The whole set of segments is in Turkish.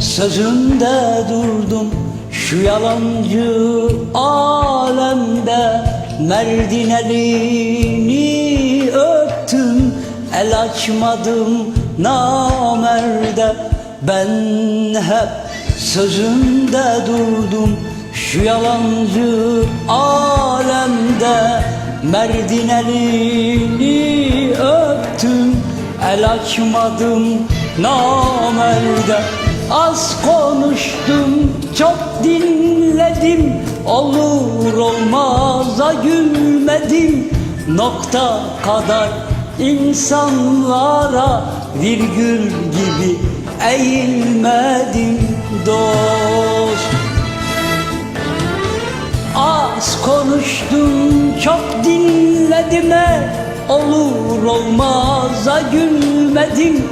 Sözümde durdum şu yalancı alemde Merdin elini öptüm El açmadım namerde. Ben hep sözümde durdum Şu yalancı alemde Merdin elini öptüm El açmadım namerde Az konuştum çok dinledim. Olur olmaza gülmedim. Nokta kadar insanlara Virgül gibi eğilmedim dost. Az konuştum çok dinledim. E Olur olmaza gülmedim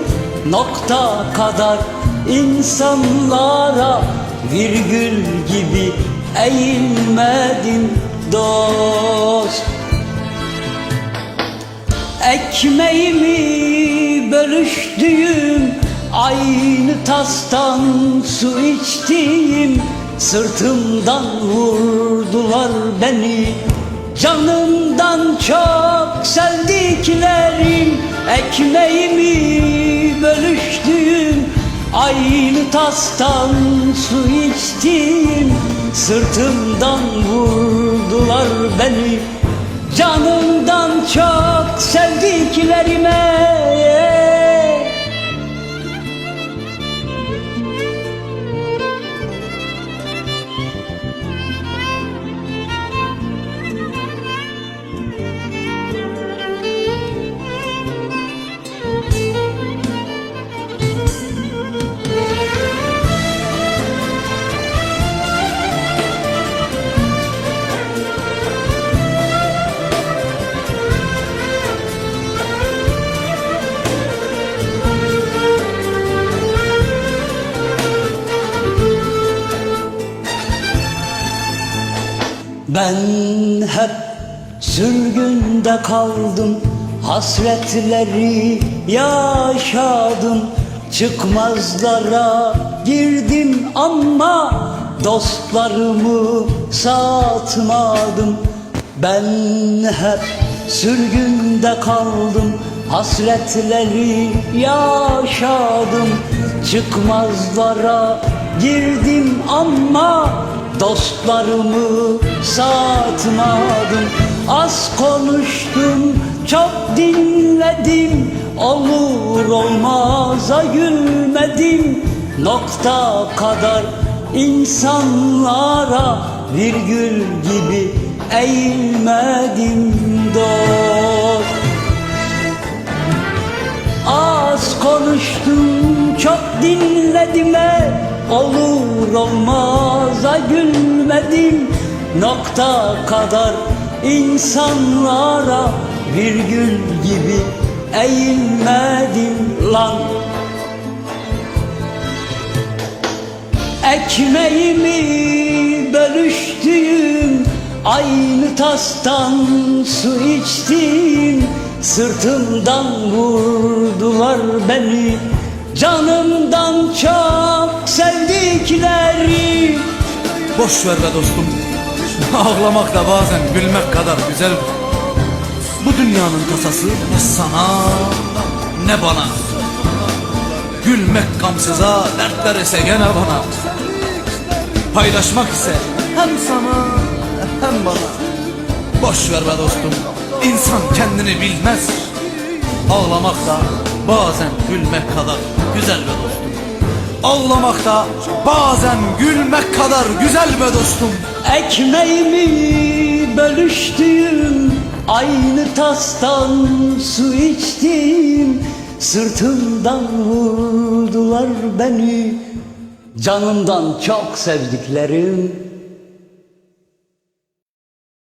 Nokta kadar insanlara Virgül gibi eğilmedim dost. Ekmeğimi bölüştüğüm Aynı tastan su içtiğim Sırtımdan vurdular beni. Canımdan çok sevdiklerim Ekmeğimi Aynı tastan su içtiğim Sırtımdan vurdular beni. Canımdan çok sevdiklerime Ben hep sürgünde kaldım Hasretleri yaşadım. Çıkmazlara girdim ama Dostlarımı satmadım. Ben hep sürgünde kaldım Hasretleri yaşadım. Çıkmazlara girdim ama Dostlarımı satmadım. Az konuştum çok dinledim. Olur olmaza gülmedim. Nokta kadar insanlara Virgül gibi eğilmedim dost Az konuştum çok dinledim e Olur olmaza gülmedim. Nokta kadar insanlara Virgül gibi eğilmedim lan. Ekmeğimi bölüştüğüm Aynı tastan su içtim. Sırtımdan vurdular beni Canımdan çok sevdikleri Boş ver be dostum. Ağlamak da bazen gülmek kadar güzel. Bu dünyanın tasası ne sana ne bana. Gülmek gamsıza, dertler ise gene bana. Paylaşmak ise hem sana hem bana. Boş ver be dostum. İnsan kendini bilmez. Ağlamak da bazen gülmek kadar güzel be dostum. Ağlamak da bazen gülmek kadar güzel be dostum. Ekmeğimi bölüştüğüm Aynı tastan su içtim Sırtımdan vurdular beni Canımdan çok sevdiklerim